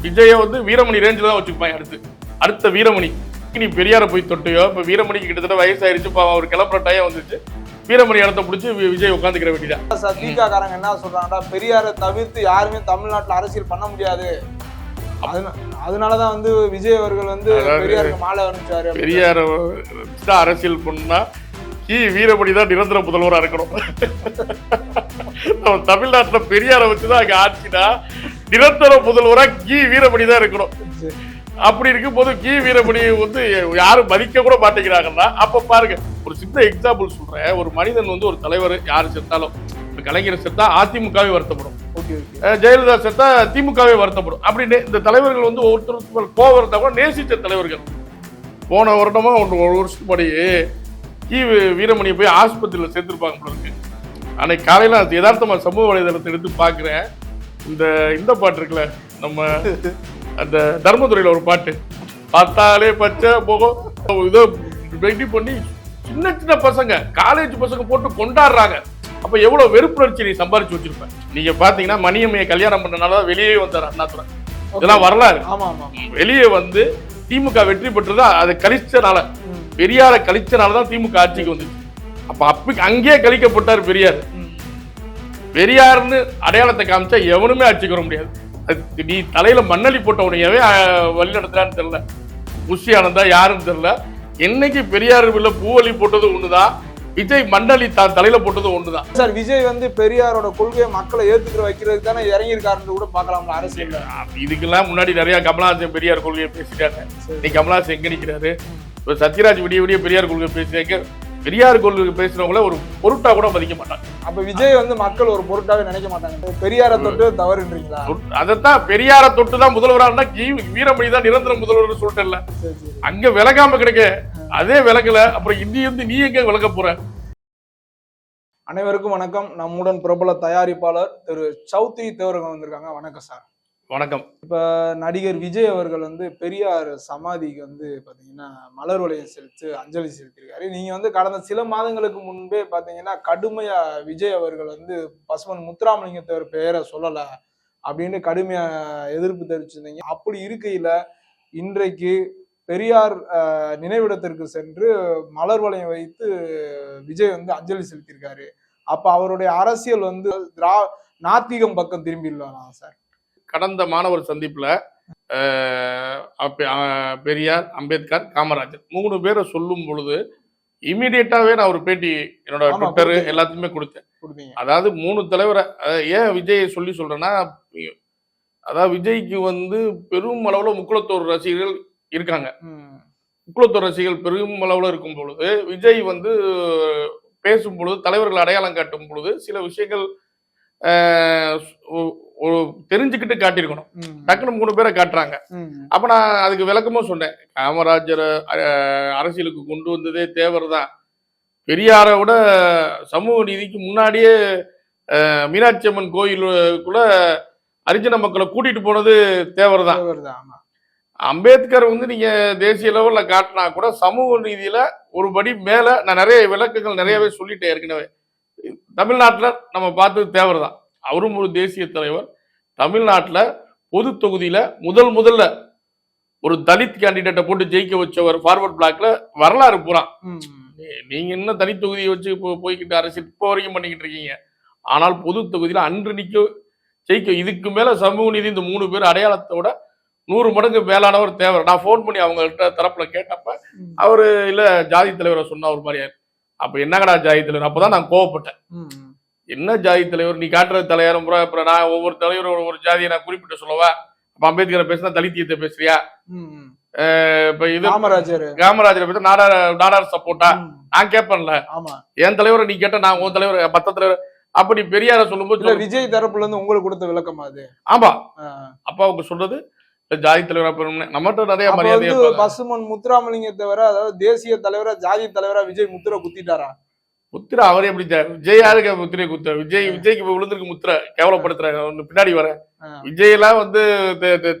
விஜய வந்து வீரமணி ரேஞ்சில் தான் வச்சுப்பாங்க அடுத்து. அடுத்த வீரமணி. நீ பெரியார போய் தொட்டியோ இப்போ வீரமணிக்கு கிட்டத்தட்ட வயசாயிருச்சு. இப்போ அவர் கிளம்புற டைம் வந்துச்சு வீரமணி இடத்த பிடிச்சி விஜய் உட்காந்துக்கிற வேண்டியதான் சார் திக காரங்க என்ன சொல்றாங்கன்னா பெரியாரை தவிர்த்து யாருமே தமிழ்நாட்டுல அரசியல் பண்ண முடியாது. அதனா- அதனாலதான் வந்து விஜய் அவர்கள் வந்து பெரியாருக்கு மாலை அனுப்பிச்சாரு. பெரியார அரசியல் பண்ணா கி வீரமணி தான் நிரந்தர முதல்வராக இருக்கணும். நம்ம தமிழ்நாட்டுல பெரியாரை வச்சுதான் அங்க ஆட்சினா நிரந்தர முதல்வரா கி வீரமணி தான் இருக்கணும். அப்படி இருக்கும் போது கி வீரமணி வந்து யாரும் மதிக்க கூட மாட்டேங்கிறாங்கன்னா அப்ப பாருங்க ஒரு சின்ன எக்ஸாம்பிள் சொல்றேன். ஒரு மனிதன் வந்து ஒரு தலைவர் யாரு செத்தாலும். இப்ப கலைஞர் செத்தா அதிமுகவே வருத்தப்படும். ஓகே ஜெயலலிதா செத்தா திமுகவே வருத்தப்படும். அப்படி நே- இந்த தலைவர்கள் வந்து ஒருத்தருக்கு கோவம் இருந்தா கூட நேசிச்ச தலைவர்கள். போன வருடமா ஒன்று ஒரு வருஷத்துக்கு முன்னாடி வீ- வீரமணியை போய் ஆஸ்பத்திரியில் சேர்த்துருப்பாங்க போல அன்னைக்கு காலையில அது யதார்த்தமா சமூக வலைதளத்தை எடுத்து பார்க்குறேன். இந்த இந்த பாட்டு இருக்குல்ல நம்ம அந்த தர்மதுரையில் ஒரு பாட்டு. பார்த்தாலே பச்சை முகம் இதோ ரெடி பண்ணி சின்ன சின்ன பசங்க காலேஜ் பசங்க போட்டு கொண்டாடுறாங்க. அப்ப எவ்வளவு வெறுப்புணர்ச்சி நீ சம்பாரிச்சு வச்சிருப்ப? நீங்க பாத்தீங்கன்னா மணியம்மையை கல்யாணம் பண்ணனால தான் வெளியே வந்தார் அண்ணாதுரை. இதெல்லாம் வரலாறு. வெளியே வந்து திமுக வெற்றி பெற்றது அதை கழிச்சனால. பெரியாரை கழிச்சனால தான் திமுக ஆட்சிக்கு வந்துச்சு. அப்ப அப்ப அங்கேயே கழிக்கப்பட்டார் பெரியார். பெரியார்னு அடையாளத்தை காமிச்சா எவனுமே ஆட்சிக்கு வர முடியாது. நீ தலையில மண்ணலி போட்ட உடனேவே வழி நடத்துறான்னு தெரியல. புஷி ஆனந்தா யாருன்னு தெரியல. என்னைக்கு பெரியார் இல்ல பூவலி போட்டது ஒண்ணுதான் விஜய் மண்டலி தான் தலையில போட்டது ஒண்ணுதான். சார் விஜய் வந்து பெரியாரோட கொள்கையை மக்களை ஏத்துக்கிற வைக்கிறதுக்கு தானே இறங்கியிருக்காருன்னு கூட பார்க்கலாம்ல அரசியல்ல. இதுக்கெல்லாம் முன்னாடி நிறைய கமலஹாசன் பெரியார் கொள்கையை பேசிட்டாங்க சரி. நீ கமலஹாசன் எங்க நிக்கிறாரு? இப்ப சத்யராஜ் விடிய விடிய பெரியார் கொள்கை பேசுறாங்க பெரியார் கொள்கை பேசுறவங்கள ஒரு பொருட்டா கூட மதிக்க மாட்டாங்க. அப்ப விஜய் வந்து மக்கள் ஒரு பொருட்டாவே நினைக்க மாட்டாங்க. பெரியாரை தொட்டு தவறுன்றீங்களா? அதைத்தான் பெரியாரை தொட்டு தான் முதல்வரானா வீரமணி தான் நிரந்தர முதல்வர் சரி அங்க விலகாம கிடைக்க அதே விலகல அப்புறம் இந்தி வந்து நீ எங்க விலக போற? அனைவருக்கும் வணக்கம். நம்முடன் பிரபல தயாரிப்பாளர் திரு சௌத்ரி தேவரகம் வந்திருக்காங்க. வணக்கம் சார். வணக்கம். நடிகர் விஜய் அவர்கள் வந்து பெரியார் சமாதிக்கு வந்து பாத்தீங்கன்னா மலர் வளையம் செலுத்து அஞ்சலி செலுத்தியிருக்காரு. நீங்க வந்து கடந்த சில மாதங்களுக்கு முன்பே பாத்தீங்கன்னா கடுமையா விஜய் அவர்கள் வந்து பசுமன் முத்துராமலிங்கத்தவர் பெயரை சொல்லல அப்படின்னு கடுமையா எதிர்ப்பு தெரிவிச்சிருந்தீங்க. அப்படி இருக்கையில இன்றைக்கு பெரியார் நினைவிடத்திற்கு சென்று மலர் வளையம் வைத்து விஜய் வந்து அஞ்சலி செலுத்தியிருக்காரு. அப்ப அவருடைய அரசியல் வந்து திரா நாத்திகம் பக்கம் திரும்பிடலாம் சார்? கடந்த மாணவர் சந்திப்புல பெரியார் அம்பேத்கர் காமராஜர் மூணு பேரை சொல்லும் பொழுது இமீடியட்டாவே நான் ஒரு பேட்டி என்னோட ட்விட்டர். எல்லாத்தையுமே கொடுத்தேன். அதாவது மூணு தலைவரை ஏன் விஜயை சொல்லி சொல்றேன்னா அதாவது விஜய்க்கு வந்து பெரும் அளவுல முக்குளத்தோர் ரசிகர்கள் இருக்காங்க. முக்குளத்தோர் ரசிகர்கள் பெரும் அளவுல இருக்கும் பொழுது விஜய் வந்து பேசும் பொழுது தலைவர்கள் அடையாளம் காட்டும் பொழுது சில விஷயங்கள் அஹ், ஒ- ஒ- தெரிஞ்சுக்கிட்டு காட்டியிருக்கணும். டக்குனு மூணு பேரை காட்டுறாங்க. அப்ப நான் அதுக்கு விளக்கமும் சொன்னேன். காமராஜர் அரசியலுக்கு கொண்டு வந்ததே தேவர் தான் பெரியாரை விட சமூக நீதிக்கு முன்னாடியே மீனாட்சி அம்மன் கோயிலுக்குள்ள ஹரிஜன மக்களை கூட்டிட்டு போனது தேவர் தான். அம்பேத்கர் வந்து நீங்க தேசிய லெவல்ல காட்டினா கூட சமூக நீதியில ஒரு படி மேல நான் நிறைய விளக்குகள் நிறையவே சொல்லிட்டேன் ஏற்கனவே. தமிழ்நாட்டுல நம்ம பார்த்தது தேவர் தான் அவரும் ஒரு தேசிய தலைவர். தமிழ்நாட்டுல பொது தொகுதியில முதல் முதல்ல ஒரு தலித் கேண்டிடேட்டை போட்டு ஜெயிக்க வச்சவர் ஃபார்வர்ட் பிளாக்ல வரலாறு பூரா. நீங்க என்ன தனி தொகுதியை வச்சு போய்கிட்டு அரசியல் இப்போ வரைக்கும் பண்ணிக்கிட்டு இருக்கீங்க. ஆனால் பொது தொகுதியில அன்று நிக்க ஜெயிக்க இதுக்கு மேல சமூக நீதி இந்த மூணு பேர் அடையாளத்தோட நூறு மடங்கு மேலானவர் தேவை நான் ஃபோன் பண்ணி அவங்கள்ட்ட தரப்புல கேட்டப்ப. அவரு இல்ல ஜாதி தலைவரை சொன்னா ஒரு மாதிரியா அப்ப என்னங்கடா ஜாதி தலைவர்? அப்பதான் நான் கோவப்பட்டேன். என்ன ஜாதி தலைவர்? நீ காட்டுற தலைவரும் பூரா அப்புறம் நான் ஒவ்வொரு தலைவரும் ஒரு ஜாதியை நான் குறிப்பிட்டு சொல்லவா? அப்ப அம்பேத்கரை பேசினா தலித்தியத்தை பேசுறியா? இப்ப இது காமராஜர். காமராஜரை பேச நாடார் நாடார் சப்போர்ட்டா. நான் கேட்பேன்ல ஆமா. என் தலைவரை நீ கேட்ட நான் உன் தலைவர் மத்த தலைவர் அப்படி பெரியார சொல்லும்போது. விஜய் தரப்புல இருந்து உங்களுக்கு கொடுத்த விளக்கமா அது. ஆமா. அப்பா அவங்க சொல்றது ஜாதி தலைவர் அப்ப நம்மகிட்ட நிறைய மரியாதை. பசுமன் முத்துராமலிங்க தவிர அதாவது தேசிய தலைவரா ஜாதி தலைவரா விஜய் முத்திர குத்திட்டாரா? முத்திரை அவரே எப்படி ஜா- விஜய் யாருக்கு முத்திரை குத்துற விஜய் விஜய்க்கு இப்ப விழுந்திருக்கு முத்திரை. கேவலப்படுத்துறாங்க ஒண்ணு பின்னாடி வர ஆ. விஜய் எல்லாம் வந்து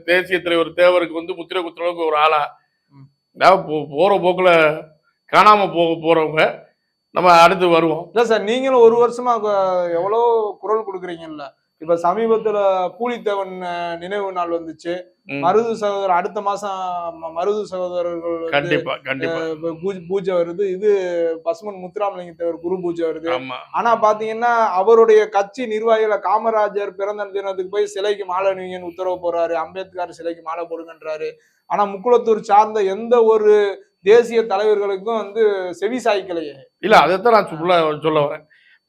தேசிய தலைவர் தேவருக்கு வந்து முத்திரை குத்துற அளவுக்கு ஒரு ஆளா? போற போக்குல காணாம போக போறவங்க நம்ம அடுத்து வருவோம். இல்ல சார் நீங்களும் ஒரு வருஷமா எவ்வளவு குரல் கொடுக்குறீங்கல்ல. இப்ப சமீபத்துல பூலித்தேவன் நினைவு நாள் வந்துச்சு. மருது சகோதரர் அடுத்த மாசம் மருது சகோதரர்கள் கண்டிப்பா பூஜை வருது. இது பசுமன் முத்துராமலிங்க தேவர் குரு பூஜை வருது. ஆனா பாத்தீங்கன்னா அவருடைய கட்சி நிர்வாகிகள காமராஜர் பிறந்த தினத்துக்கு போய் சிலைக்கு மாலை அணிவிங்கன்னு உத்தரவு போறாரு அம்பேத்கர் சிலைக்கு மாலை போடுங்கன்றாரு. ஆனா முக்குளத்தூர் சார்ந்த எந்த ஒரு தேசிய தலைவர்களுக்கும் வந்து செவி சாய்க்கலையே. இல்ல அதைத்தான் நான் சொல்ல சொல்ல வரேன்.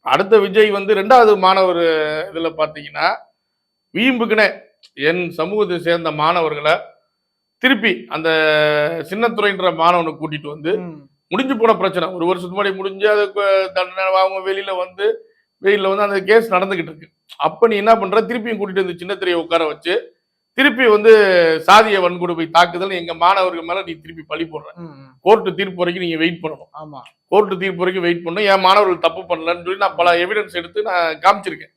அடுத்த விஜய் வந்து ரெண்டாவது மாணவர் இதுல பாத்தீங்கன்னா வீம்புக்குனே என் சமூகத்தை சேர்ந்த மாணவர்களை திருப்பி அந்த சின்னத்துறைன்ற மாணவனை கூட்டிட்டு வந்து முடிஞ்சு போன பிரச்சனை. ஒரு வருஷத்துக்கு முன்னாடி முடிஞ்சு அது தண்டனை அவங்க வெளியில வந்து வெயில்ல வந்து அந்த கேஸ் நடந்துகிட்டு இருக்கு. அப்ப நீ என்ன பண்ற? திருப்பியும் கூட்டிட்டு வந்து சின்னத்திரையை உட்கார வச்சு திருப்பி வந்து சாதிய வன்கொடுமை தாக்குதல் எங்க மாணவர்கள் மேல நீ திருப்பி பழி போடுற. கோர்ட்டு தீர்ப்பு வரைக்கும் நீங்க வெயிட் பண்ணணும். ஆமா. கோர்ட்டு தீர்ப்பு வரைக்கும் வெயிட் பண்ணணும். என் மாணவர்கள் தப்பு பண்ணலன்னு சொல்லி நான் பல எவிடன்ஸ் எடுத்து நான் காமிச்சிருக்கேன்.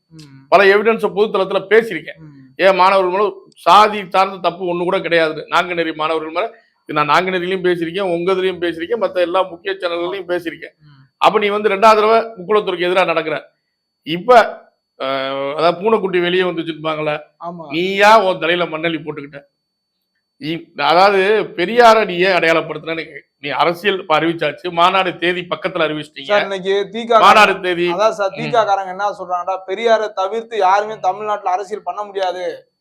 பல எவிடன்ஸை பொதுத்தளத்துல பேசியிருக்கேன். என் மாணவர்கள் மேல சாதி சார்ந்த தப்பு ஒண்ணு கூட கிடையாது. நாங்குநெறி மாணவர்கள் மேல நான் நாங்குநெறிலையும் பேசியிருக்கேன் உங்க இதுலயும் பேசியிருக்கேன் மத்த எல்லா முக்கிய சேனல்களையும் பேசியிருக்கேன். அப்ப நீ வந்து ரெண்டாவது தடவை முக்குளத்தூருக்கு எதிராக நடக்கிற. இப்ப அதாவது பூனைக்குட்டி வெளியே வந்து வச்சிருப்பாங்களே நீயா உன் தலையில மண்ணள்ளி போட்டுக்கிட்ட. நீ- அதாவது பெரியார நீ ஏன் அடையாளப்படுத்தின நீ அரசியல் அறிவிச்சாச்சு. மாநாடு தேதி பக்கத்துல அறிவிச்சிட்டீங்க. இன்னைக்கு தீகா மாநாடு தேதி. அதான் சார் தீகா காரங்க என்ன சொல்றாங்கடா பெரியாரை தவிர்த்து யாருமே தமிழ்நாட்டுல அரசியல் பண்ண முடியாது.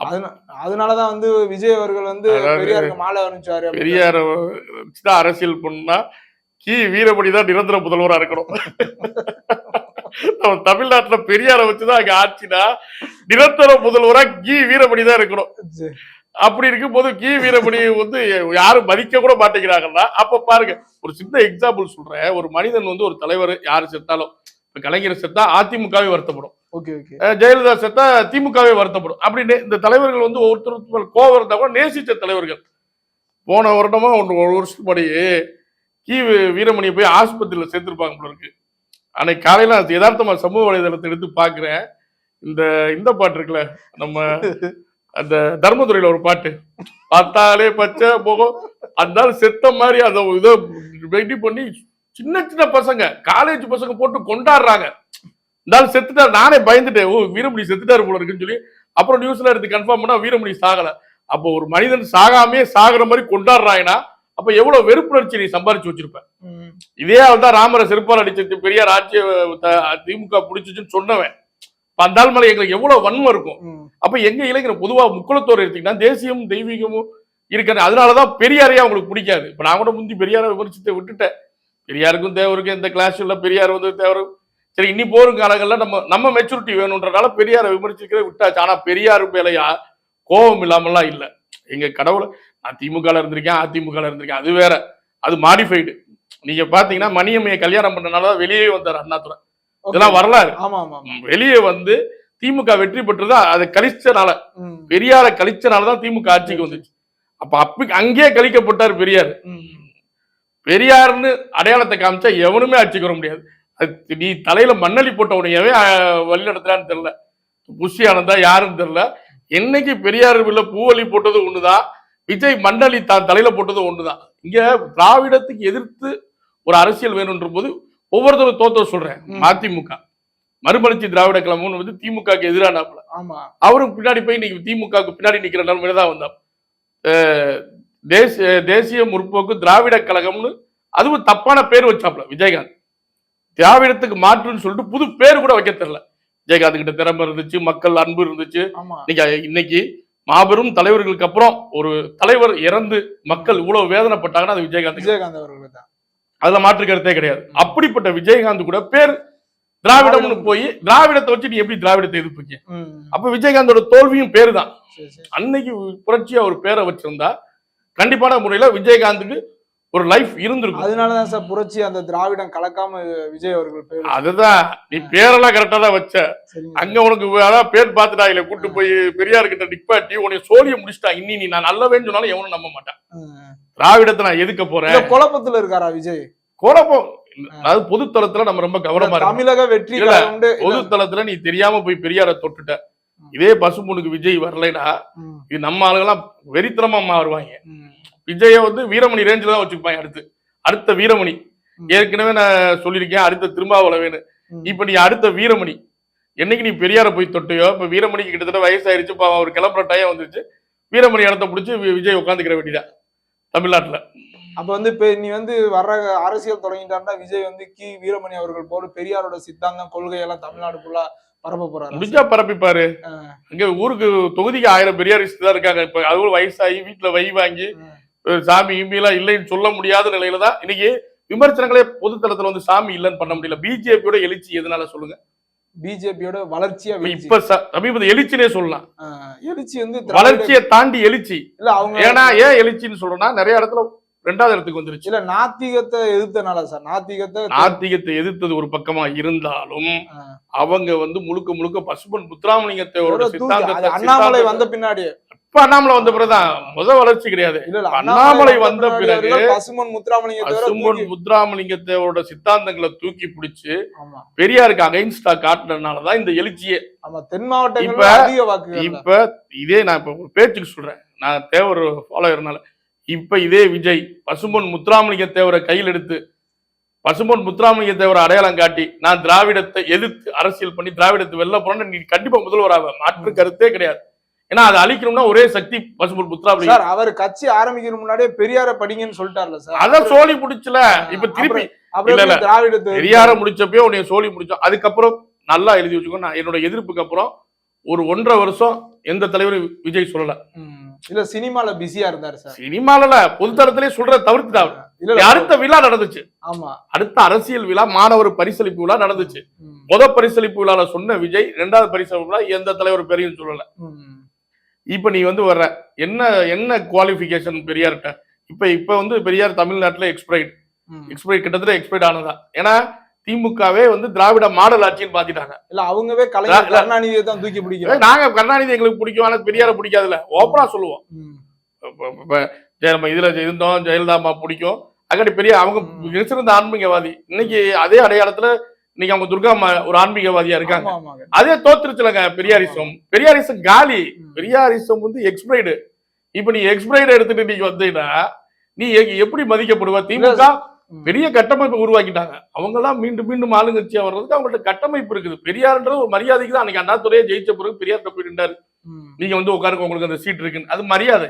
அதனா- அதனாலதான் வந்து விஜய் அவர்கள் வந்து பெரியாருக்கு மாலை அனுப்பிச்சாரு. பெரியார அரசியல் பண்ணா கி. வீரமணி தான் நிரந்தர முதல்வரா இருக்கணும். நம்ம தமிழ்நாட்டுல பெரியார வச்சுதான் அங்க ஆட்சினா நிரந்தர முதல்வரா கி. வீரமணி தான் இருக்கணும். அப்படி இருக்கும்போது கி. வீரமணி வந்து யாரும் மதிக்க கூட மாட்டேங்கிறாங்கன்னா அப்ப பாருங்க ஒரு சின்ன எக்ஸாம்பிள் சொல்றேன். ஒரு மனிதன் வந்து ஒரு தலைவர் யாரு செத்தாலும் இப்ப கலைஞர் செத்தா அதிமுகவே வருத்தப்படும். Okay okay. அஹ் ஜெயலலிதா செத்தா திமுகவே வருத்தப்படும். அப்படின்னு இந்த தலைவர்கள் வந்து ஒருத்தருக்கு மேல கோவம் இருந்தா கூட நேசிச்ச தலைவர்கள். போன வருடமா ஒன்று ஒரு வருஷத்துக்கு முன்னாடி கி. வீரமணியை போய் ஆஸ்பத்திரியில சேர்த்திருப்பாங்க போல இருக்கு. அன்னைக்கு காலையில அது யதார்த்தமா சமூக வலைதளத்தை எடுத்து பாக்குறேன் இந்த இந்த பாட்டு இருக்குல்ல நம்ம அந்த தர்மதுரையில ஒரு பாட்டு. பார்த்தாலே பச்சை போகும் அந்த செத்த மாதிரி அதை இதை ரெடி பண்ணி சின்ன சின்ன பசங்க காலேஜ் பசங்க போட்டு கொண்டாடுறாங்க. இருந்தாலும் செத்துட்டார். நானே பயந்துட்டேன். ஓ வீரமணி செத்துட்டாரு போல இருக்குன்னு சொல்லி அப்புறம் நியூஸ்ல எடுத்து கன்ஃபார்ம் பண்ணா வீரமணி சாகல. அப்போ ஒரு மனிதன் சாகாமே சாகிற மாதிரி கொண்டாடுறாங்கன்னா அப்ப எவ்வளவு வெறுப்புணர்ச்சி நீ சம்பாரிச்சு வச்சிருப்ப? இதே தான் ராமரை செருப்பால் அடிச்சு பெரியார் ஆட்சியை த- திமுக பிடிச்சிச்சுன்னு சொன்னவன். ஆள் மேல எங்களுக்கு எவ்வளவு வன்மம் இருக்கும். அப்ப எங்க இளைஞர் பொதுவா முக்குளத்தோர் எடுத்தீங்கன்னா தேசியமும் தெய்வீகமும் இருக்கிற அதனாலதான் பெரியாரையே அவங்களுக்கு பிடிக்காது. இப்ப நான் கூட முந்தி பெரியாரை விமர்சித்து விட்டுட்டேன். பெரியாருக்கும் தேவருக்கும் எந்த கிளாஸ் இல்ல பெரியார் வந்து தேவர் சரி இன்னி போரும் காலங்கள்ல நம்ம நம்ம மெச்சூரிட்டி வேணுன்றனால பெரியாரை விமர்சிக்கிறத விட்டாச்சு. ஆனா பெரியார் மேலையா கோபம் இல்லாமலாம் இல்ல. எங்க கடவுளை நான் திமுகல இருந்திருக்கேன் அதிமுகல இருந்திருக்கேன். அது வேற. அது மாடிஃபைடு நீங்க பாத்தீங்கன்னா மணியம்மையை கல்யாணம் பண்ணனாலதான் வெளியே வந்தார் Okay. இதெல்லாம் வரலாறு. ஆமா ஆமா. வெளியே வந்து திமுக வெற்றி பெற்றது? அதை கழிச்சனால. பெரியார கழிச்சனாலதான் திமுக ஆட்சிக்கு வந்துச்சு. அப்ப அப்ப அங்கேயே கழிக்கப்பட்டார் பெரியார். பெரியார்னு அடையாளத்தை காமிச்சா எவனுமே ஆட்சிக்கு வர முடியாது. அது நீ தலையில மண்ணள்ளி போட்ட உடனேவே வழி நடத்துறான்னு தெரியல. புஷி ஆனந்தா யாருன்னு தெரியல. என்னைக்கு பெரியார் உள்ள பூவலி போட்டது ஒண்ணுதான் விஜய் மண்ணள்ளி தான் தலையில போட்டது ஒண்ணுதான். இங்க திராவிடத்துக்கு எதிர்த்து ஒரு அரசியல் வேணும்ன்ற போது ஒவ்வொருத்தரும் தோத்த சொல்றேன். ம். மதிமுக. மறுமலர்ச்சி திராவிட கழகம்னு வந்து திமுகக்கு எதிரானாப்புல ஆமா. அவரும் பின்னாடி போய் இன்னைக்கு திமுகவுக்கு பின்னாடி நிக்கிற நிலைமையில தான் வந்தார். தேசிய தேசிய முற்போக்கு திராவிட கழகம்னு அதுவும் தப்பான பேர் வச்சாப்ல விஜயகாந்த். திராவிடத்துக்கு மாற்றுன்னு சொல்லிட்டு புது பேர் கூட வைக்க தெரியல. விஜயகாந்த் கிட்ட திறமை இருந்துச்சு மக்கள் அன்பு இருந்துச்சு. இன்னைக்கு மாபெரும் தலைவர்களுக்கு அப்புறம் ஒரு தலைவர் இறந்து மக்கள் இவ்வளவு வேதனைப்பட்டாங்கன்னா அது விஜயகாந்த் விஜயகாந்த் அவர்கள் தான் அதுல மாற்று கருத்தே கிடையாது. அப்படிப்பட்ட விஜயகாந்த் கூட பேர் திராவிடம்னு போய் திராவிடத்தை வச்சு நீ எப்படி திராவிடத்தை எதிர்ப்பீங்க ம், அப்ப விஜயகாந்தோட தோல்வியும் பேரு தான் அன்னைக்கு புரட்சியா ஒரு பேரை வச்சிருந்தா கண்டிப்பான முறையில விஜயகாந்துக்கு ஒரு லைஃப் இருந்திருக்கும். அதனாலதான் சார் புரட்சி அந்த திராவிடம் கலக்காம விஜய் அவர்கள் அதுதான். நீ பேரெல்லாம் கரெக்டா தான் வச்ச. அங்க உனக்கு அதான் பேர் இல்ல கூட்டு போய் பெரியார் கிட்ட நிப்பாட்டி உன்னை சோழிய முடிச்சிட்டா. இன்னி நீ நான் நல்லவேன்னு சொன்னாலும் எவனும் நம்ப மாட்டான். திராவிடத்தை நான் எதுக்க போறேன்? குழப்பத்துல இருக்காரா விஜய்? குழப்பம். அதாவது பொதுத்தளத்துல நம்ம ரொம்ப கவனமா தமிழக வெற்றி கழகம்னு பொதுத்தளத்துல நீ தெரியாம போய் பெரியார தொட்டுட்ட. இதே பசும்பொண்ணுக்கு விஜய் வரலைன்னா இது நம்ம ஆளுங்கெல்லாம் வெறித்தனமா மாறுவாங்க. ம், விஜய வந்து வீரமணி ரேஞ்சில் தான் வச்சுப்பாங்க அடுத்து. அடுத்த வீரமணி. ஏற்கனவே நான் சொல்லியிருக்கேன் அடுத்த திருமாவளவேன்னு. இப்ப நீ அடுத்த வீரமணி. என்னைக்கு நீ பெரியாரை போய் தொட்டியோ இப்ப வீரமணிக்கு கிட்டத்தட்ட வயசாயிருச்சு இப்போ அவர் கிளம்புற டைம் வந்துருச்சு. வீரமணி இடத்த பிடிச்சி விஜய் உட்காந்துக்கிற வேண்டியதான் தமிழ்நாட்டுல. அப்ப வந்து இப்ப நீ வந்து வர்ற அரசியல் தொடங்கிட்டாருன்னா விஜய் வந்து கி. வீரமணி அவர்கள் போல பெரியாரோட சித்தாந்தம் கொள்கை எல்லாம் தமிழ்நாடு ஃபுல்லா பரப்ப போறாரு. முடிஞ்சா பரப்பிப்பாரு. அங்க ஊருக்கு தொகுதிக்கு ஆயிரம் பெரியாரிஸ்ட் தான் இருக்காங்க. இப்ப அதுவும் வயசாகி வீட்டுல வை வாங்கி சாமி இம்பிலாம் இல்லைன்னு சொல்ல முடியாத நிலையில தான் இன்னைக்கு விமர்சனங்களே பொதுத்தளத்துல வந்து சாமி இல்லைன்னு பண்ண முடியல. பிஜேபியோட எழுச்சி எதனால சொல்லுங்க? பிஜேபியோட வளர்ச்சியா இப்ப சமீபத்துல எழுச்சினே சொல்லலாம். எழுச்சி வந்து வளர்ச்சியை தாண்டி எழுச்சி. இல்ல அவங்க ஏன்னா ஏன் எழுச்சின்னு சொல்றேன்னா நிறைய இடத்துல ரெண்டாவது இடத்துக்கு வந்துருச்சு. இல்ல நாத்திகத்தை எதிர்த்தனால சார். நாத்திகத்தை நாத்திகத்தை எதிர்த்தது ஒரு பக்கமா இருந்தாலும் அவங்க வந்து முழுக்க முழுக்க அது சித்தாந்தத்தை அண்ணாமலை வந்த பின்னாடி இப்ப அண்ணாமலை வந்த பிறகுதான் முத வளர்ச்சி கிடையாது. அண்ணாமலை வந்த பிறகு பசுமன் முத்துராமலிங்க தூக்கி- முத்துராமலிங்கத்தோட சித்தாந்தங்களை தூக்கி பிடிச்சு பெரியாருக்கு அகைன்ஸ்டா காட்டுனதுனாலதான் இந்த எழுச்சியே. ஆமா தென் மாவட்டங்கள்ல இப்ப- இப்ப இதே நான் இப்ப ஒரு பேச்சுக்கு சொல்றேன். நான் தேவர் ஃபாலோயர்னால இப்ப இதே விஜய் பசும்பொன் முத்துராமலிங்க தேவரை கையில் எடுத்து பசும்பொன் முத்துராமலிங்க தேவரை அடையாளம் காட்டி நான் திராவிடத்தை எதிர்த்து அரசியல் பண்ணி திராவிடத்தை வெல்ல போறேன்னு நீ கண்டிப்பா முதல்வராக மாற்று கருத்தே கிடையாது. ஏன்னா அதை அழிக்கணும்னா ஒரே சக்தி பசும்பொன் முத்துராமலிங்க. சார் அவர் கட்சி ஆரம்பிக்கிற முன்னாடியே பெரியார படிங்கன்னு சொல்லிட்டார்ல சார். அதான் சோழி முடிச்சுல இப்ப திருப்பி திராவிடத்தை பெரியார முடிச்சப்போ உன்னைய சோழி முடிச்சோம் அதுக்கப்புறம் நல்லா எழுதி வச்சுக்கோ. நான் என்னோட எதிர்ப்புக்கு அப்புறம் ஒரு ஒன்றரை வருஷம் எந்த தலைவரும் விஜய் சொல்லல. இல்ல சினிமால பிஸியா இருந்தாரு சார். சினிமால பொதுத்தளத்திலே சொல்ற தவிர்த்துட்டாங்க இல்ல அடுத்த விழா நடந்துச்சு. ஆமா. அடுத்த அரசியல் விழா மாணவர் பரிசளிப்பு விழா நடந்துச்சு. முத பரிசளிப்பு விழால சொன்ன விஜய் ரெண்டாவது பரிசளிப்பு விழா எந்த தலைவர் பெரியும் சொல்லல. இப்ப நீ வந்து வர்ற. என்ன என்ன குவாலிஃபிகேஷன் பெரியார்கிட்ட இப்ப இப்ப வந்து பெரியார் தமிழ்நாட்டுல எக்ஸ்பிரைட். எக்ஸ்பிரைட் கிட்டத்தட்ட எக்ஸ்பிரைட் ஆனதா. ஏன்னா திமுகவே வந்து திராவிட மாடல் ஆட்சின்னு பாத்திட்டாங்க இல்ல அவங்கவே கலைஞர். கருணாநிதியை தான் தூக்கி பிடிக்கிறாங்க. நாங்க கருணாநிதி எங்களுக்கு பிடிக்கும்? ஆனா பெரியார பிடிக்காதுல்ல ஓப்பனா சொல்லுவோம். நம்ம இதுல இருந்தோம் ஜெயலலிதா பிடிக்கும். அக்கடி பெரிய அவங்க. சிறந்த ஆன்மீகவாதி. இன்னைக்கு அதே அடையாளத்துல இன்னைக்கு அவங்க துர்கா ஒரு ஆன்மீகவாதியா இருக்காங்க. அதே தோத்துருச்சுலங்க பெரியாரிசம். பெரியாரிசம் காலி. பெரியாரிசம் வந்து எக்ஸ்பிரைடு இப்ப நீ எக்ஸ்பிரைடு எடுத்துட்டு நீங்க வந்தீங்கன்னா நீ எப்படி மதிக்கப்படுவ? திமுக. பெரிய கட்டமைப்பு உருவாக்கிட்டாங்க. அவங்க எல்லாம் மீண்டும் மீண்டும் ஆளுங்கட்சியா வர்றதுக்கு அவங்கள்ட்ட கட்டமைப்பு இருக்குது. பெரியார்ன்றது ஒரு மரியாதைக்கு தான். அன்னைக்கு அண்ணாதுறையே ஜெயிச்ச பிறகு பெரியார்ட்ட போய் நின்றாரு. நீங்க வந்து உட்காருங்க உங்களுக்கு அந்த சீட் இருக்குன்னு. அது மரியாதை.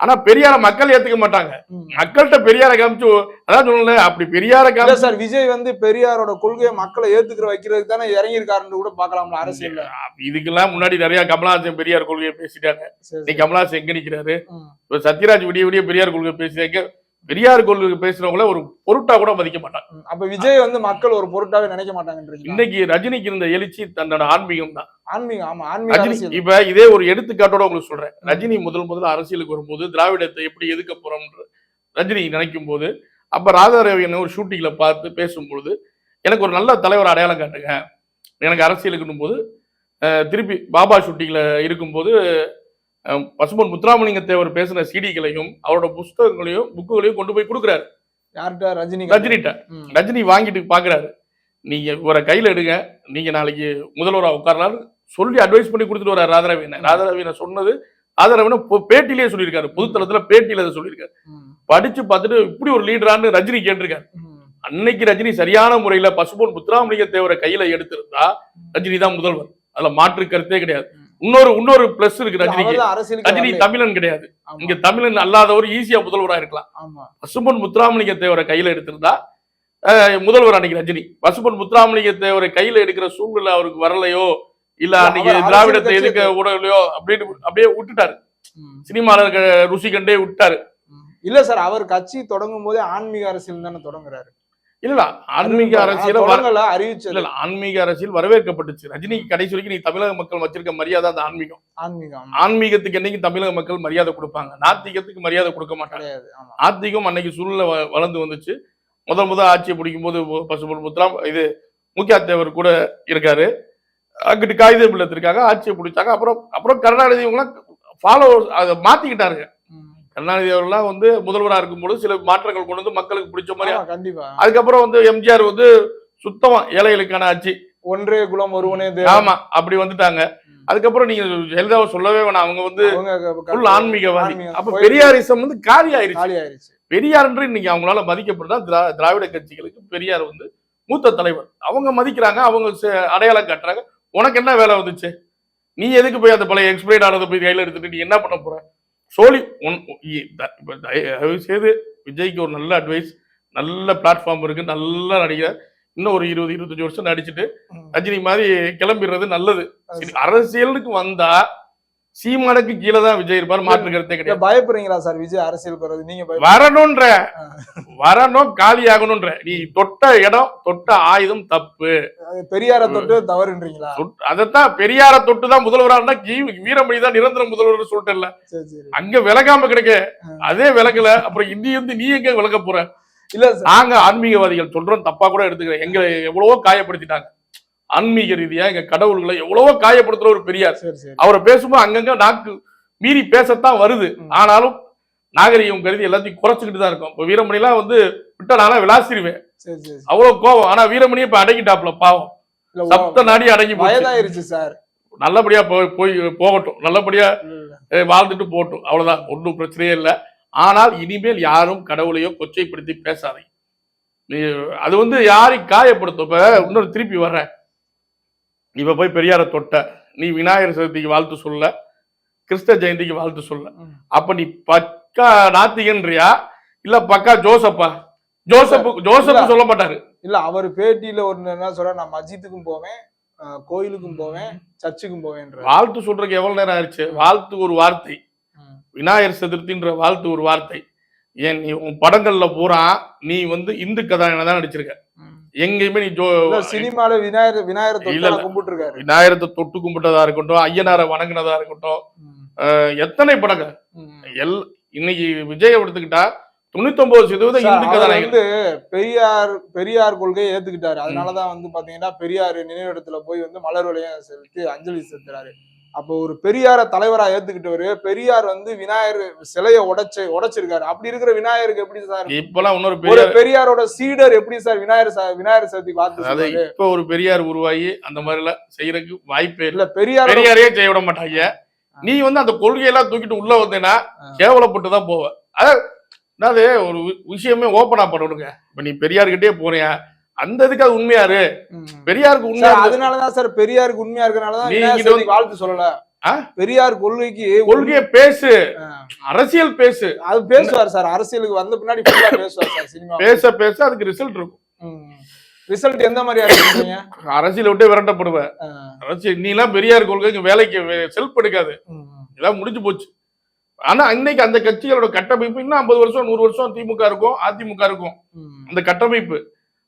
ஆனா பெரியார மக்கள் ஏத்துக்க மாட்டாங்க. மக்கள்கிட்ட பெரியார காமிச்சு அதான் சொல்லல அப்படி பெரியார காமிச்சு சார் விஜய் வந்து பெரியாரோட கொள்கையை மக்களை ஏத்துக்கிற வைக்கிறதுக்கு தானே இறங்கியிருக்காருன்னு கூட பாக்கலாம்ல அரசியல்ல. இதுக்கெல்லாம் முன்னாடி நிறைய கமலஹாசன் பெரியார் கொள்கையை பேசிட்டாங்க. கமலஹாசன் எங்க நிக்கிறாரு? சத்யராஜ் விடிய விடிய பெரியார் கொள்கை பேசுறாங்க பெரியார் கொள்கை பேசுறவங்கள ஒரு பொருட்டா கூட மதிக்க மாட்டாங்க. அப்ப விஜய் வந்து மக்கள் ஒரு பொருட்டாவே நினைக்க மாட்டாங்கன்றீங்க இன்னைக்கு ரஜினிக்கு இருந்த எழுச்சி தன்னோட ஆன்மீகம் தான். ஆன்மீகம் ஆமா ஆன்மீக ரஜினி அரசியல். இப்ப இதே ஒரு எடுத்துக்காட்டோட உங்களுக்கு சொல்றேன். ரஜினி முதல் முதல்ல அரசியலுக்கு வரும்போது திராவிடத்தை எப்படி எதுக்க போறோம்ன்ற ரஜினி நினைக்கும் போது அப்ப ராதாரவியன் ஒரு ஷூட்டிங்ல பார்த்து பேசும்பொழுது எனக்கு ஒரு நல்ல தலைவர் அடையாளம் காட்டுங்க. எனக்கு அரசியலுக்குன்னும் போது திருப்பி பாபா ஷூட்டிங்ல இருக்கும்போது பசும்பொன் முத்துராமலிங்க தேவர் பேசின சிடிகளையும் அவரோட புஸ்தகங்களையும் புக்குகளையும் கொண்டு போய் கொடுக்குறாரு. யார்கிட்ட? ரஜினி ரஜினிகிட்ட. ம். ரஜினி வாங்கிட்டு பாக்குறாரு. நீங்க இவரை கையில எடுங்க. நீங்க நாளைக்கு முதல்வரா உட்காரலாம். சொல்லி அட்வைஸ் பண்ணி கொடுத்துட்டு வர்றாரு ராதாரவியனை ராதாரவியனை சொன்னது ராதாரவியனை பொ- பேட்டிலேயே சொல்லியிருக்காரு. பொதுத்தளத்துல பேட்டியில அதை சொல்லியிருக்காரு. படிச்சு பார்த்துட்டு இப்படி ஒரு லீடரான்னு ரஜினி கேட்டிருக்காரு. அன்னைக்கு ரஜினி சரியான முறையில பசுபொன் முத்துராமலிங்க தேவரை கையில எடுத்திருந்தா ரஜினி தான் முதல்வர். அதுல மாற்று கருத்தே கிடையாது. இன்னொரு இன்னொரு பிளஸ் இருக்கு ரஜினிக்கு ரஜினி. தமிழன் கிடையாது. இங்க தமிழன் அல்லாதவர் ஈஸியா முதல்வரா இருக்கலாம் ஆமா பசும்பொன் முத்துராமலிங்க தேவரை கையில எடுத்திருந்தா முதல்வர் அன்னைக்கு ரஜினி பசும்பொன் முத்துராமலிங்க தேவரை கையில எடுக்கிற சூழ்நிலை அவருக்கு வரலையோ இல்ல அன்னைக்கு திராவிடத்தை எதுக்க உடலையோ அப்படின்னு அப்படியே விட்டுட்டாரு. சினிமால இருக்க ருசி கண்டே விட்டாரு. இல்ல சார் அவர் கட்சி தொடங்கும் போதே ஆன்மீக அரசியல் தானே தொடங்குறாரு இல்ல ஆன்மீக அரசியல தொடங்கல இல்ல ஆன்மீக அரசியல் வரவேற்கப்பட்டுச்சு. ரஜினிக்கு கடைசி வரைக்கும் நீ தமிழக மக்கள் வச்சிருக்க மரியாதை அந்த ஆன்மீகம். ஆன்மீகம். ஆன்மீகத்துக்கு என்னைக்கு தமிழக மக்கள் மரியாதை கொடுப்பாங்க? நாத்திகத்துக்கு மரியாதை கொடுக்க மாட்டாங்க. ஆத்திகம் அன்னைக்கு சூழ்நிலை வளர்ந்து வந்துச்சு. முதல் முதல் ஆட்சியை பிடிக்கும் போது பசுபொன் முத்துராம் இது முக்கியா தேவர் கூட இருக்காரு. அங்கிட்டு காகித பிள்ளை இருக்காங்க ஆட்சியை பிடிச்சாங்க. அப்புறம் அப்புறம் கருணாநிதி இவங்களாம் ஃபாலோ அதை மாத்திக்கிட்டாருங்க. கருணாநிதி அவர்கள்லாம் வந்து முதல்வராக இருக்கும்போது சில மாற்றங்கள் கொண்டு வந்து மக்களுக்கு பிடிச்ச மாதிரி ஆமா, கண்டிப்பா. அதுக்கப்புறம் வந்து எம்ஜிஆர் வந்து சுத்தமா ஏழைகளுக்கான ஆட்சி. ஒன்றே குலம் ஒருவனே. ஆமா அப்படி வந்துட்டாங்க. அதுக்கப்புறம் நீங்க ஜெயலலிதாவை சொல்லவே வேணாம். அவங்க வந்து ஆன்மீகவாதி. அப்ப பெரியாரிசம் வந்து காலி ஆயிருச்சு காலி ஆயிருச்சு பெரியார் இன்னைக்கு அவங்களால மதிக்கப்படுதா திரா திராவிட கட்சிகளுக்கு பெரியார் வந்து மூத்த தலைவர். அவங்க மதிக்கிறாங்க அவங்க அடையாளம் காட்டுறாங்க. உனக்கு என்ன வேலை வந்துச்சு? நீ எதுக்கு போய் அந்த பழைய எக்ஸ்பைர்ட் ஆனதை போய் கையில எடுத்துட்டு நீ என்ன பண்ண போற? சோழி உன் தயவு செய்து விஜய்க்கு ஒரு நல்ல அட்வைஸ் நல்ல பிளாட்ஃபார்ம் இருக்கு நல்ல நடிகர் இன்னும் ஒரு இருபது இருபத்தஞ்சு வருஷம் நடிச்சுட்டு. ரஜினி மாதிரி கிளம்பிடுறது நல்லது அரசியலுக்கு வந்தா சீமானுக்கு கீழே தான் விஜய் இருப்பார் மாற்று கருத்தே கிடையாது. பயப்படுறீங்களா சார்? விஜய் அரசியலுக்கு வர்றது நீங்க வரணும்ன்ற வரணும் காலி ஆகணும்ன்ற நீ தொட்ட இடம் தொட்ட ஆயுதம் தப்பு. பெரியார தொட்டு தவறுன்றீங்களா? அதைத்தான் பெரியார தொட்டு தான் முதல்வரானா வீரமணி தான் நிரந்தர முதல்வர் சொல்லிட்டல அங்க விலகாம கிடைக்க. அதே விலகல அப்புறம் இந்தி வந்து நீ எங்க விலக போற? இல்ல நாங்க ஆன்மீகவாதிகள் சொல்றோம் தப்பா கூட எடுத்துக்கிறேன். எங்களை எவ்வளவோ காயப்படுத்திட்டாங்க. ஆன்மீக ரீதியா எங்க கடவுள்களை எவ்வளவோ காயப்படுத்துற ஒரு பெரியார். அவரை பேசும்போது அங்கங்க நாக்கு மீறி பேசத்தான் வருது. ஆனாலும் நாகரிகம் கருதி எல்லாத்தையும் குறைச்சிக்கிட்டு தான் இருக்கும். இப்போ வீரமணிலாம் வந்து விட்டா நானா சரி அவ்வளவு கோவம் ஆனா வீரமணி இப்ப அடங்கிட்டாப்ல பாவம். சப்த நாடி அடங்கி. வயதாயிருச்சு சார். நல்லபடியா போய் போய் போகட்டும். நல்லபடியா வாழ்ந்துட்டு போகட்டும். அவ்வளவுதான். ஒன்றும் பிரச்சனையே இல்லை. ஆனால் இனிமேல் யாரும் கடவுளையோ கொச்சைப்படுத்தி பேசாதீங்க. அது வந்து யாரையும் காயப்படுத்தும். இப்ப இன்னொரு திருப்பி வர்றேன். இப்ப போய் பெரியார தொட்ட நீ விநாயகர் சதுர்த்திக்கு வாழ்த்து சொல்ல கிறிஸ்த ஜெயந்திக்கு வாழ்த்து சொல்ல. அப்ப நீ பக்கா நாத்திகன்றியா? இல்ல பக்கா ஜோசப்பா? ஜோசப் ஜோசப் சொல்ல மாட்டாரு இல்ல அவர் பேட்டியில ஒரு என்ன சொல்ற நான் மஸ்ஜித்துக்கும் போவேன் கோயிலுக்கும் போவேன் சர்ச்சுக்கும் போவேன்ற வாழ்த்து சொல்றதுக்கு எவ்வளவு நேரம் ஆயிடுச்சு வாழ்த்து ஒரு வார்த்தை. விநாயகர் சதுர்த்தின்ற வாழ்த்து ஒரு வார்த்தை. ஏன் நீ உன் படங்கள்ல பூரா நீ வந்து இந்து கதாநாயகனா தான் நடிச்சிருக்க. எங்கேயுமே நீ ஜோ சினிமால விநாயகர் விநாயகர் கும்பிட்டு இருக்காரு விநாயகத்தை தொட்டு கும்பிட்டதா இருக்கட்டும் ஐயனாரை வணங்கினதா இருக்கட்டும் எத்தனை படங்கள்? எல் இன்னைக்கு விஜய் எடுத்துக்கிட்டா தொண்ணூத்தொன்பது சதவீதம் இந்து கதாநாயகன் வந்து பெரியார் பெரியார் கொள்கையை ஏத்துக்கிட்டாரு. அதனாலதான் வந்து பாத்தீங்கன்னா பெரியார் நினைவிடத்துல போய் வந்து மலர் வளையம் செலுத்தி அஞ்சலி செலுத்துறாரு. அப்போ ஒரு பெரியார தலைவரா ஏத்துக்கிட்டவரு பெரியார் வந்து விநாயகர் சிலையை உடைச்சு உடைச்சிருக்காரு. அப்படி இருக்கிற விநாயகருக்கு எப்படி சார்? இப்பெல்லாம் இன்னொரு பெரியாரோட சீடர் எப்படி சார் விநாயகர் விநாயகர் அதாவது சொல்றாரு? இப்ப ஒரு பெரியார் உருவாகி அந்த மாதிரி எல்லாம் செய்யறதுக்கு வாய்ப்பே இல்லை. பெரியார் பெரியாரையே செய்ய விட மாட்டாங்க. நீ வந்து அந்த கொள்கையெல்லாம் தூக்கிட்டு உள்ள வந்தேன்னா. கேவலப்பட்டு தான் போவ. அதாவது ஒரு விஷயமே ஓப்பனா பண்ணணுங்க. இப்ப நீ பெரியார்கிட்டயே போறியா? அந்த இதுக்கு அது உண்மையாரு. பெரியாருக்கு உண்மையா அதனாலதான் சார் பெரியாருக்கு உண்மையா இருக்கனாலதான் வாழ்த்து சொல்லல? பெரியார் கொள்கைக்கு கொள்கையை பேசு. அரசியல் பேசு. அது பேசுவார் சார் அரசியலுக்கு வந்த பின்னாடி பேசுவார் சார் சினிமா. பேச பேச அதுக்கு ரிசல்ட் இருக்கும். ரிசல்ட் எந்த இருக்கீங்க அரசியலை விட்டே விரட்டப்படுவ. அரசியல் நீ எல்லாம் பெரியார் கொள்கைக்கு வேலைக்கு செல்ஃப் எடுக்காது. இதெல்லாம் முடிஞ்சு போச்சு. ஆனா இன்னைக்கு அந்த கட்சிகளோட கட்டமைப்பு இன்னும் ஐம்பது வருஷம் நூறு வருஷம் திமுக இருக்கும் அதிமுக இருக்கும். அந்த கட்டமைப்பு.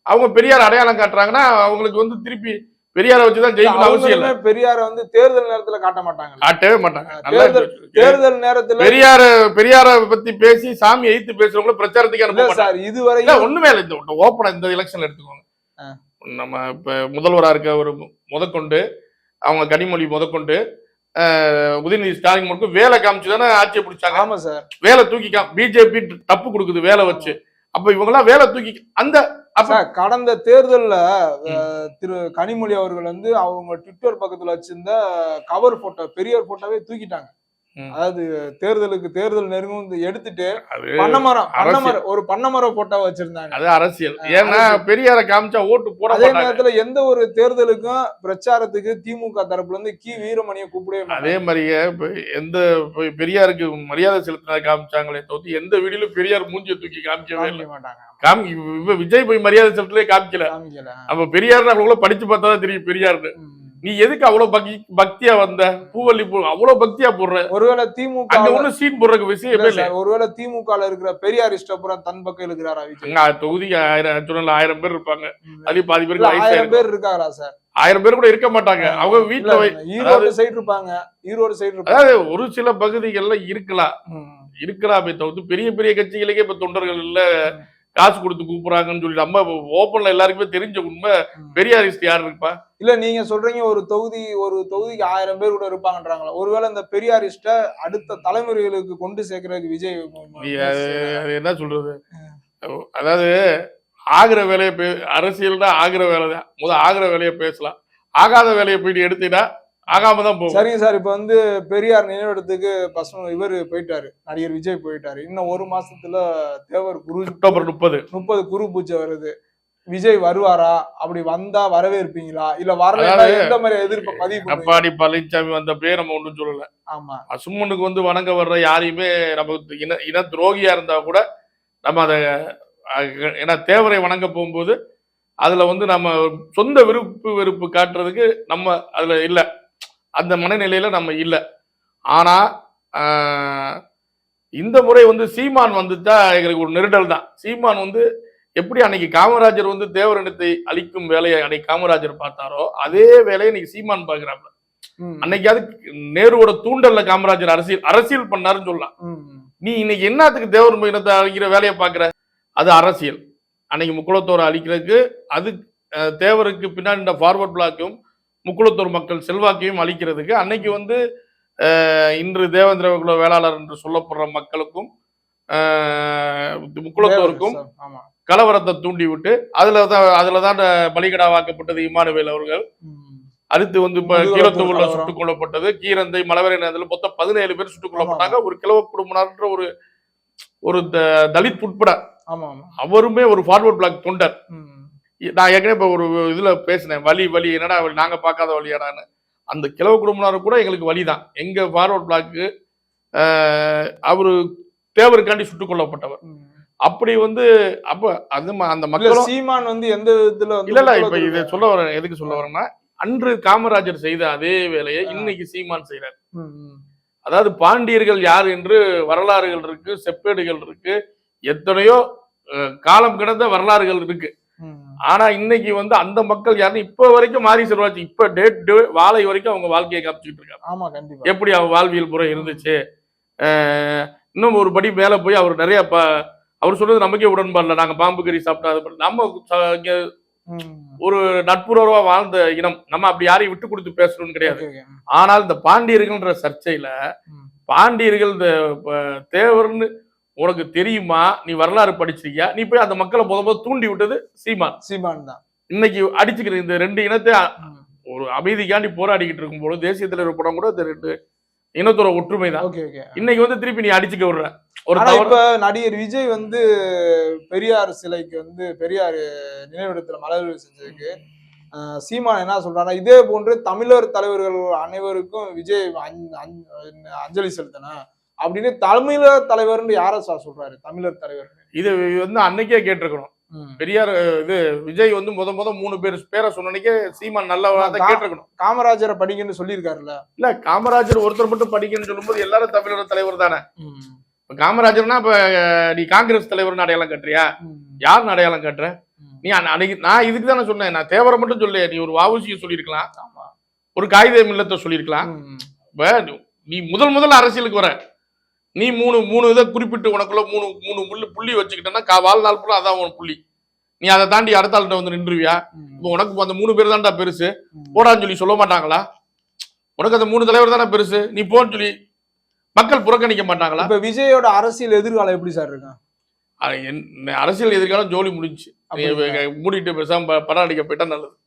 அவங்க பெரியார் அடையாளம் காட்டுறாங்கன்னா அவங்களுக்கு வந்து திருப்பி பெரியாரை வச்சுதான் ஜெயிக்கணும் அவசியம் இல்லை. பெரியார வந்து தேர்தல் நேரத்துல காட்ட மாட்டாங்க. காட்டவே மாட்டாங்க. தேர்தல் நேரத்துல பெரியார பெரியார பத்தி பேசி சாமி எய்த்து பேசுறவங்கள பிரச்சாரத்துக்கு அனுப்ப சார் இதுவரை இல்ல ஒண்ணுமே இல்லை. இந்த ஓப்பனா இந்த எலெக்ஷன்ல எடுத்துக்கோங்க. நம்ம இப்ப முதல்வரா இருக்க ஒரு முதற்கொண்டு அவங்க கனிமொழி முதற்கொண்டு உதயநிதி ஸ்டாலின் முழுக்க வேலை காமிச்சு தானே ஆட்சியை பிடிச்சாங்க. ஆமா சார். வேலை தூக்கி பிஜேபி தப்பு கொடுக்குது வேலை வச்சு. அப்ப இவங்கெல்லாம் வேலை தூக்கி அந்த கடந்த தேர்தல்ல திரு கனிமொழி அவர்கள் வந்து அவங்க ட்விட்டர் பக்கத்துல வச்சிருந்த கவர் போட்டோ பெரியார் போட்டோவே தூக்கிட்டாங்க. அதாவது தேர்தலுக்கு தேர்தல் நெருங்கும் எடுத்துட்டு அரசியல். பன்னமரம் ஒரு பன்னமரம் போட்டோ வச்சிருந்தாங்க. அது அரசியல். ஏன்னா பெரியார காமிச்சா ஓட்டு போட அதே நேரத்துல எந்த ஒரு தேர்தலுக்கும் பிரச்சாரத்துக்கு திமுக தரப்புல இருந்து கி வீரமணியை கூப்பிடவே. அதே மாதிரியே எந்த பெரியாருக்கு மரியாதை செலுத்தினதை காமிச்சாங்களே தவிர்த்து எந்த வீடியோல பெரியார் மூஞ்சியை தூக்கி காமிக்கவே மாட்டாங்க. காமி விஜய் போய் மரியாதை செலுத்தலே காமிக்கல. காமிக்கல. அப்ப பெரியார் அவ்வளவு படிச்சு பார்த்தா தெரியும் பெரியார்னு. நீ எதுக்கு அவ்வளவு பக்தி பக்தியா வந்த? பூவல்லி பூ அவ்வளவு பக்தியா போடுற? ஒருவேளை திமுக அங்க ஒண்ணு சீன் போடுறதுக்கு விஷயம் இல்ல ஒருவேளை திமுக இருக்கிற பெரியார் இஷ்டப்புறம் தன் பக்கம் இருக்கிறாரா விஜய்? தொகுதிக்கு ஆயிரம் சொன்னல ஆயிரம் பேர் இருப்பாங்க. அதுலயும் பாதி பேருக்கு ஆயிரம் பேர் இருக்காரா சார்? ஆயிரம் பேர் கூட இருக்க மாட்டாங்க. அவங்க வீட்டுல ஈரோடு சைடு இருப்பாங்க. ஈரோடு சைடு இருப்பாங்க. ஒரு சில பகுதிகள்ல இருக்கலாம். இருக்கலாமே தவிர்த்து பெரிய பெரிய கட்சிகளுக்கே இப்ப தொண்டர்கள் இல்ல. காசு கொடுத்து கூப்பிடுறாங்கன்னு சொல்லி நம்ம ஓப்பன்ல எல்லாருக்குமே தெரிஞ்ச உண்மை. பெரியாரிஸ்ட் யார் இருப்பா? இல்ல நீங்க சொல்றீங்க ஒரு தொகுதி ஒரு தொகுதிக்கு ஆயிரம் பேர் கூட இருப்பாங்கன்றாங்களா? ஒருவேளை இந்த பெரியாரிஸ்ட அடுத்த தலைமுறைகளுக்கு கொண்டு சேர்க்கறதுக்கு விஜய் என்ன சொல்றது? அதாவது ஆகிற வேலையை பே அரசியல்னா ஆகிற வேலை தான் முத ஆகிற வேலையை பேசலாம். ஆகாத வேலையை போயிட்டு எடுத்தீங்கன்னா ஆகாம தான் போகும். சரிங்க சார் இப்ப வந்து பெரியார் நினைவிடத்துக்கு பசங்க இவர் போயிட்டாரு. நடிகர் விஜய் போயிட்டாரு. இன்னும் ஒரு மாசத்துல தேவர் குரு அக்டோபர் முப்பது. முப்பது குரு பூஜை வருது. விஜய் வருவாரா? அப்படி வந்தா வரவேற்பீங்களா? இல்ல வரல எந்த மாதிரி எதிர்ப்பை பதிவு எடப்பாடி பழனிசாமி வந்தப்பே நம்ம ஒன்றும் சொல்லல. ஆமா. அசுமனுக்கு வந்து வணங்க வர்ற யாரையுமே நமக்கு இன இன துரோகியா இருந்தா கூட நம்ம அதை ஏன்னா தேவரை வணங்க போகும்போது அதுல வந்து நம்ம சொந்த விருப்பு வெறுப்பு காட்டுறதுக்கு நம்ம அதுல இல்ல. அந்த மனநிலையில நம்ம இல்ல. ஆனா ஆஹ், இந்த முறை வந்து சீமான் வந்துட்டா எங்களுக்கு ஒரு நெருடல் தான். சீமான் வந்து எப்படி அன்னைக்கு காமராஜர் வந்து தேவரினத்தை அழிக்கும் வேலையை அன்னைக்கு காமராஜர் பார்த்தாரோ அதே வேலையை இன்னைக்கு சீமான் பார்க்கிறாங்க ம், அன்னைக்காவது நேருவோட தூண்டல்ல காமராஜர் அரசியல் அரசியல் பண்ணாருன்னு சொல்லலாம். நீ இன்னைக்கு என்னத்துக்கு தேவர் இனத்தை அழிக்கிற வேலையை பார்க்குற? அது அரசியல். அன்னைக்கு முக்குளத்தோரை அழிக்கிறதுக்கு அது தேவருக்கு பின்னாடி இந்த ஃபார்வர்ட் பிளாக்கும் முக்குளத்தோர் மக்கள் செல்வாக்கையும் அழிக்கிறதுக்கு அன்னைக்கு வந்து இன்று தேவேந்திர குல வேளாளர் என்று சொல்லப்படுற மக்களுக்கும் முக்குளத்தோருக்கும் கலவரத்தை தூண்டி விட்டு அதுல தான் அதுல தான் பலிகடா வாக்கப்பட்டது இமானுவேல் அவர்கள் அடுத்து வந்து இப்ப கலவரம். சுட்டுக் கொல்லப்பட்டது. கீரந்தை மலவரை நேரத்தில் மொத்தம் பதினேழு பேர் சுட்டுக் கொல்லப்பட்டாங்க. ஒரு கிழவ குடும்பம்ன்ற ஒரு ஒரு தலித் உட்பட அவருமே ஒரு ஃபார்வர்ட் பிளாக் தொண்டர். நான் ஏற்கனவே இப்ப ஒரு இதுல பேசினேன் வலி வலி என்னடா வலி, நாங்க பார்க்காத வழியாடான்னு அந்த கிழவ குடும்பனார் கூட எங்களுக்கு வலி தான் எங்க ஃபார்வர்ட் பிளாக்கு அவரு தேவருக்காண்டி சுட்டுக் கொல்லப்பட்டவர். அப்படி வந்து அப்ப அது அந்த இல்ல மக்களும் சீமான் வந்து எந்த விதத்துல இல்ல இல்ல இப்ப இதை சொல்ல வரேன் எதுக்கு சொல்ல வரேன்னா அன்று காமராஜர் செய்த அதே வேலையை. இன்னைக்கு சீமான் செய்யறார் ம். அதாவது பாண்டியர்கள் யார் என்று வரலாறுகள் இருக்கு செப்பேடுகள் இருக்கு எத்தனையோ காலம் கடந்த வரலாறுகள் இருக்கு. ஆனா இன்னைக்கு வந்து அந்த மக்கள் யாருன்னு இப்ப வரைக்கும் மாரி செல்வாச்சு இப்ப டேட் வாழை வரைக்கும் அவங்க வாழ்க்கையை காமிச்சுட்டு இருக்காங்க ஆமா கண்டிப்பா எப்படி அவங்க வாழ்வியல் முறை இருந்துச்சு இன்னும் ஒரு படி மேல போய் அவர் நிறைய ப அவர் சொல்றது நமக்கே உடன்பாடுல நாங்க பாம்பு கறி சாப்பிட்டா நம்ம இங்க. ஒரு நட்புறவா வாழ்ந்த இனம் நம்ம அப்படி யாரையும் விட்டு கொடுத்து பேசணும்னு கிடையாது. ஆனால் இந்த பாண்டியர்கள்ன்ற சர்ச்சையில. பாண்டியர்கள் இந்த தேவர்னு உனக்கு தெரியுமா? நீ வரலாறு படிச்சிருக்கியா? நீ போய் அந்த மக்களை முத முத தூண்டி விட்டது சீமான். சீமான் தான். இன்னைக்கு அடிச்சுக்கிற இந்த ரெண்டு இனத்தை. ஒரு அமைதிக்காண்டி போராடிக்கிட்டு இருக்கும்போது தேசிய தலைவர் படம் கூட இந்த ரெண்டு இனத்தோட ஒற்றுமை தான் ஓகே ஓகே. இன்னைக்கு வந்து திருப்பி நீ அடிச்சுக்க விடுற. ஒரு இப்ப நடிகர் விஜய் வந்து பெரியார் சிலைக்கு வந்து பெரியார் நினைவிடத்துல மலர் செஞ்சதுக்கு சீமான் என்ன சொல்றாருன்னா இதே போன்று தமிழர் தலைவர்கள் அனைவருக்கும் விஜய் அஞ்- அஞ்- அஞ்சலி செலுத்தின அப்படின்னு தமிழர் தலைவர்னு யார சார் சொல்றாரு? தமிழர் தலைவர் இது வந்து அன்னைக்கே கேட்டிருக்கணும். பெரியார் இது விஜய் வந்து முத முத மூணு பேர் பேரை சொன்னனைக்கே சீமான் கா- கேட்டிருக்கணும். காமராஜரை படிங்கன்னு சொல்லியிருக்காருல்ல? இல்ல காமராஜர் ஒருத்தர் மட்டும் படிக்கணும்னு சொல்லும்போது எல்லாரும் தமிழர் தலைவர் தானே? இப்ப காமராஜர்னா இப்ப நீ காங்கிரஸ் தலைவர் அடையாளம் கட்டுறியா? யார் அடையாளம் கட்டுற? நீ அன்ன- அன்னைக்கு நான் இதுக்கு தானே சொன்னேன். நான் தேவரை மட்டும் சொல்ல நீ ஒரு வாவுசியை சொல்லியிருக்கலாம். ஒரு காகித மில்லத்தை சொல்லியிருக்கலாம். இப்ப நீ முதல் முதல் அரசியலுக்கு வர. நீ மூணு மூணு இதை குறிப்பிட்டு உனக்குள்ள மூணு மூணு முள்ளு புள்ளி வச்சுக்கிட்டேன்னா கா- வாழ்நாள் பூரா அதான் உன் புள்ளி. நீ அதை தாண்டி அடுத்த ஆள்கிட்ட வந்து நின்றுவியா. இப்போ உனக்கு அந்த மூணு பேர் தான்டா பெருசு. போடான்னு சொல்லி சொல்ல மாட்டாங்களா? உனக்கு அந்த மூணு தலைவர் தானே பெருசு. நீ போன்னு சொல்லி மக்கள் புறக்கணிக்க மாட்டாங்களா? இப்ப விஜயோட அரசியல் எதிர்காலம் எப்படி சார் இருக்கும்? அரசியல் எதிர்காலம் ஜோலி முடிஞ்சு? மூடிட்டு பேசாம படம் அடிக்க போயிட்டா நல்லது.